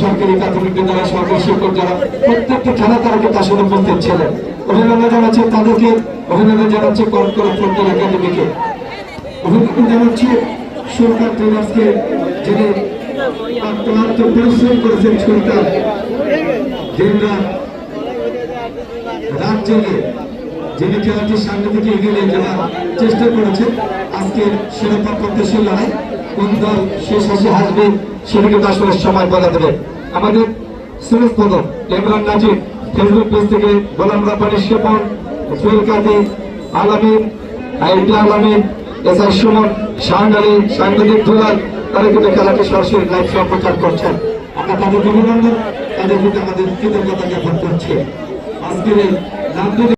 সরকারি খেলা তারা কিন্তু আসলে উপস্থিত ছিলেন। অভিনন্দন জানাচ্ছি তাদেরকে, অভিনন্দন জানাচ্ছি করকরা ফুটবল একাডেমিকে। অভিনন্দন জানাচ্ছি সরকার ট্রেনার্সকে, যিনি জেগে যিনি খেলাটির সামনে থেকে এগিয়ে নিয়ে যাওয়ার চেষ্টা করেছেন, আজকের শিরোপা প্রত্যাশী লড়াই কোন দল শেষ হাসি হাসবে সেটা কিন্তু আসলে সময় বলে দেবে। আমাদের সুরেশ পদক ইমরান নাজিব ফেসবুক পেজ থেকে গোলাম রাব্বানি শিপন, জুয়েল কাদি আলামিন, আইডি আলামিন, এস আই সুমন, শাহান সাংবাদিক দুলাল, তারা কিন্তু খেলাটি সরাসরি লাইভ সম্প্রচার করছেন। আমরা তাদের অভিনন্দন, তাদের প্রতি আমাদের কৃতজ্ঞতা জ্ঞাপন করছি। আজকের এই